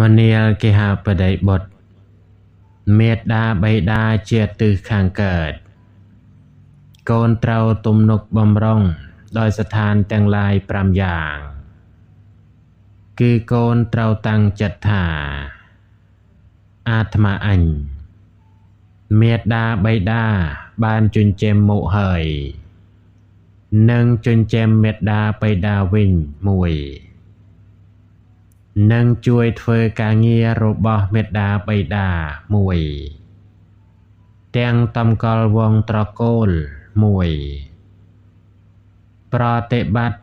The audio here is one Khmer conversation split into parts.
មនាលគេហៅបដិបុត្រមេត្តាបៃតាជាទិសខាងកើត កូនត្រូវទំនុកបំរុងដោយស្ថានទាំងឡាយ5យ៉ាង គឺកូនត្រូវតាំងចិត្តថា អាត្មាអញមេត្តាបៃតាបានជញ្ជាំមកហើយនឹងជញ្ជាំមេត្តាបៃតាវិញមួយ និងជួយធ្វើការងាររបស់មេត្តាបៃតាមួយទាំងតម្កល់វងត្រកូលមួយប្រតិបត្តិ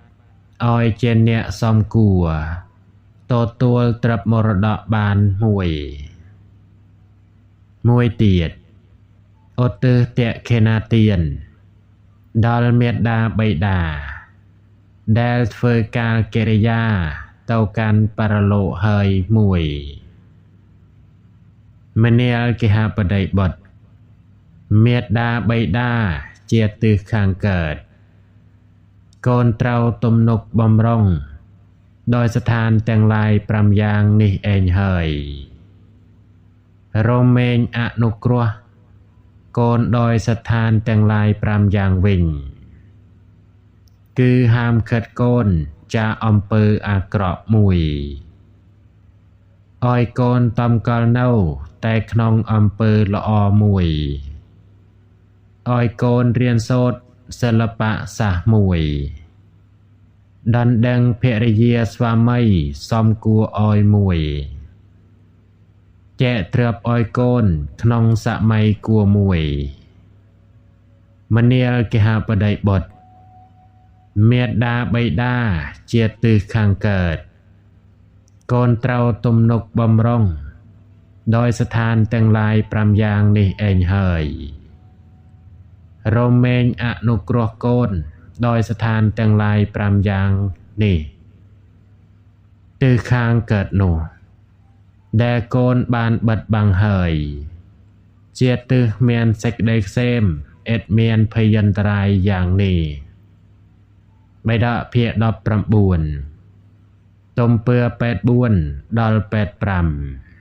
ឲ្យជាអ្នកសំគួរទទួលទ្រព្យមរតកបានមួយមួយទៀតឧទ្ទិសតេខេណាទាន ដល់មេត្តាបៃតាដែលធ្វើការកិរិយា ទៅកាន់បរលោកហើយមួយមនាលគេហបដីបុត្រមេត្តាបៃតាជាទិសខាងកើត កូនត្រូវទំនុកបំរុង ដោយស្ថានទាំងឡាយ5យ៉ាងនេះឯងហើយរមែងអនុគ្រោះកូនដោយស្ថានទាំងឡាយ5យ៉ាងវិញ គឺហាមខិតកូន ចាអំពើអាក្រក់មួយឲ្យកូនតំកល់នៅតែក្នុងអំពើល្អមួយឲ្យកូនរៀនសូត្រសិល្បៈសាស្ត្រមួយដណ្ដឹងភរិយាស្វាមីសំគួរឲ្យមួយចែកទ្រព្យឲ្យកូនក្នុងសម័យគួរមួយមនាលគេហបដីបុត្រ មេត្តាបៃតាជាទិសខាងកើត កូនត្រូវទំនុកបំរុង ដោយស្ថានទាំងឡាយ5យ៉ាងនេះឯងហើយរមែងអនុគ្រោះកូន ដោយស្ថានទាំងឡាយ5យ៉ាងនេះទិសខាងកើតនោះដែលកូនបានបិទបាំងហើយជាទិសមានសេចក្តីខ្សែមអិតមានភយន្តរាយយ៉ាងនេះ បេដកភា19ទំពើ84ដល់85